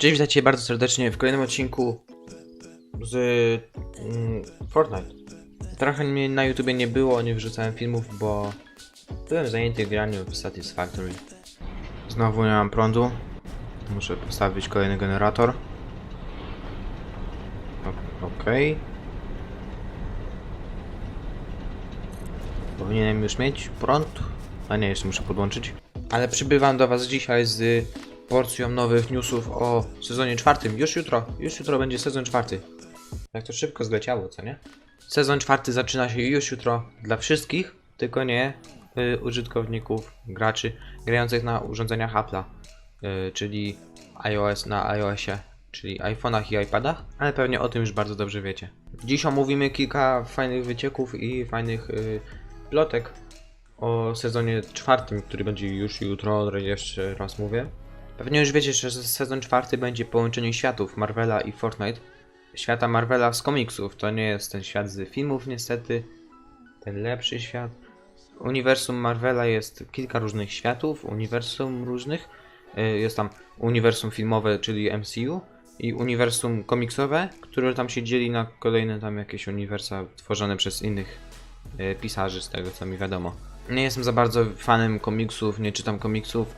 Cześć, witajcie bardzo serdecznie w kolejnym odcinku z mm, Fortnite. Trochę mnie na YouTubie nie było, nie wrzucałem filmów, bo byłem zajęty graniem w Satisfactory. Znowu nie mam prądu. Muszę postawić kolejny generator. Okej. Powinienem już mieć prąd. A nie, jeszcze muszę podłączyć. Ale przybywam do Was dzisiaj z porcją nowych newsów o sezonie czwartym. Już jutro, już jutro będzie sezon czwarty. Jak to szybko zleciało, co nie? Sezon czwarty zaczyna się już jutro dla wszystkich, tylko nie y, użytkowników, graczy grających na urządzeniach Apple'a, y, czyli iOS na iOSie, czyli iPhone'ach i iPadach, ale pewnie o tym już bardzo dobrze wiecie. Dziś omówimy kilka fajnych wycieków i fajnych y, plotek o sezonie czwartym, który będzie już jutro, jeszcze raz mówię. Pewnie już wiecie, że sezon czwarty będzie połączenie światów Marvela i Fortnite. Świata Marvela z komiksów, to nie jest ten świat z filmów niestety, ten lepszy świat. Uniwersum Marvela jest kilka różnych światów, uniwersum różnych. Y, Jest tam uniwersum filmowe, czyli MCU i uniwersum komiksowe, które tam się dzieli na kolejne tam jakieś uniwersa tworzone przez innych y, pisarzy, z tego co mi wiadomo. Nie jestem za bardzo fanem komiksów, nie czytam komiksów,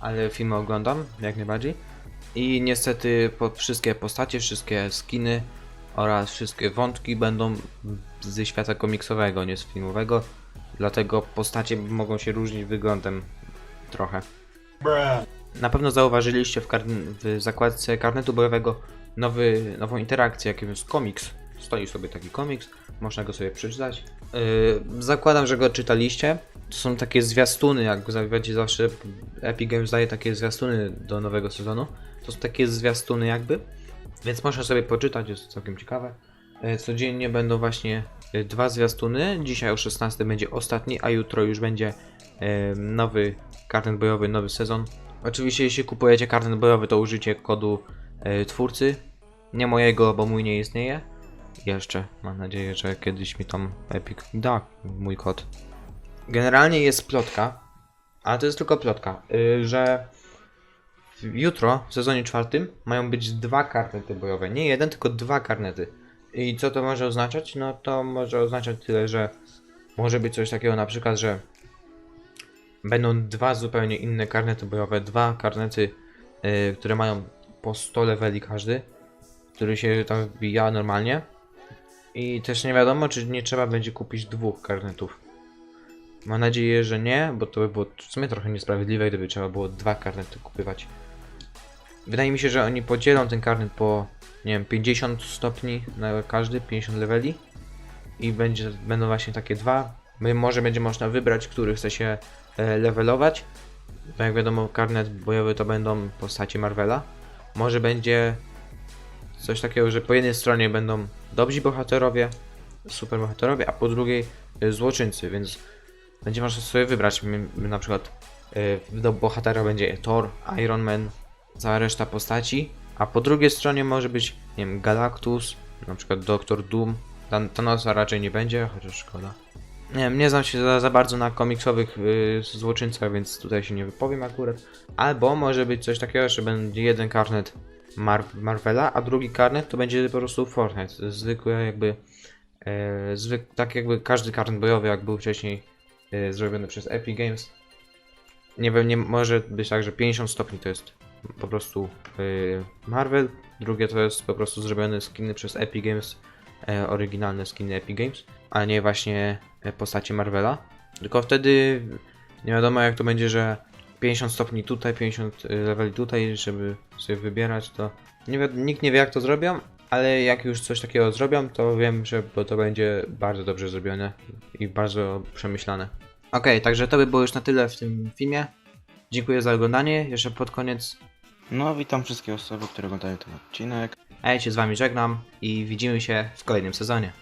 ale filmy oglądam jak najbardziej. I niestety po, wszystkie postacie, wszystkie skiny oraz wszystkie wątki będą ze świata komiksowego, nie z filmowego. Dlatego postacie mogą się różnić wyglądem trochę. Na pewno zauważyliście w, w zakładce karnetu bojowego nowy, nową interakcję, jakim jest komiks. Stoi sobie taki komiks, można go sobie przeczytać. Yy, zakładam, że go czytaliście. To są takie zwiastuny, jak zawsze Epic Games daje takie zwiastuny do nowego sezonu. To są takie zwiastuny jakby, więc można sobie poczytać, jest całkiem ciekawe. Yy, Codziennie będą właśnie yy, dwa zwiastuny. Dzisiaj o 16 będzie ostatni, a jutro już będzie yy, nowy karnet bojowy, nowy sezon. Oczywiście jeśli kupujecie karnet bojowy, to użycie kodu twórcy. Nie mojego, bo mój nie istnieje. Jeszcze. Mam nadzieję, że kiedyś mi tam Epic da mój kod. Generalnie jest plotka, ale to jest tylko plotka, yy, że jutro w sezonie czwartym mają być dwa karnety bojowe. Nie jeden, tylko dwa karnety. I co to może oznaczać? No to może oznaczać tyle, że może być coś takiego na przykład, że będą dwa zupełnie inne karnety bojowe, dwa karnety, yy, które mają po 100 leveli każdy, który się tam wbija normalnie. I też nie wiadomo, czy nie trzeba będzie kupić dwóch karnetów. Mam nadzieję, że nie, bo to by było w sumie trochę niesprawiedliwe, gdyby trzeba było dwa karnety kupywać. Wydaje mi się, że oni podzielą ten karnet po, nie wiem, 50 stopni na każdy, 50 leveli. I będzie, będą właśnie takie dwa. Może będzie można wybrać, który chce się e, levelować. Bo jak wiadomo, karnet bojowy to będą postacie Marvela. Może będzie coś takiego, że po jednej stronie będą dobrzy bohaterowie, super bohaterowie, a po drugiej y, złoczyńcy, więc będzie można sobie wybrać. Na przykład y, do bohatera będzie Thor, Iron Man, cała reszta postaci, a po drugiej stronie może być, nie wiem, Galactus, na przykład Doktor Doom. Thanosa raczej nie będzie, chociaż szkoda. Nie wiem, nie znam się za, za bardzo na komiksowych y, złoczyńcach, więc tutaj się nie wypowiem akurat. Albo może być coś takiego, że będzie jeden karnet Mar Marvela, a drugi karnet to będzie po prostu Fortnite. Zwykłe jakby, e, zwyk tak jakby każdy karnet bojowy, jak był wcześniej e, zrobiony przez Epic Games. Nie wiem, nie może być tak, że 50 stopni to jest po prostu e, Marvel, drugie to jest po prostu zrobione skiny przez Epic Games, e, oryginalne skiny Epic Games, a nie właśnie e, postacie Marvela. Tylko wtedy nie wiadomo jak to będzie, że 50 stopni tutaj, 50 leveli tutaj, żeby sobie wybierać, to nie nikt nie wie jak to zrobią, ale jak już coś takiego zrobią, to wiem, że bo to będzie bardzo dobrze zrobione i bardzo przemyślane. Okej, także to by było już na tyle w tym filmie. Dziękuję za oglądanie. Jeszcze pod koniec, No, witam wszystkie osoby, które oglądają ten odcinek. a ja się z wami żegnam i widzimy się w kolejnym sezonie.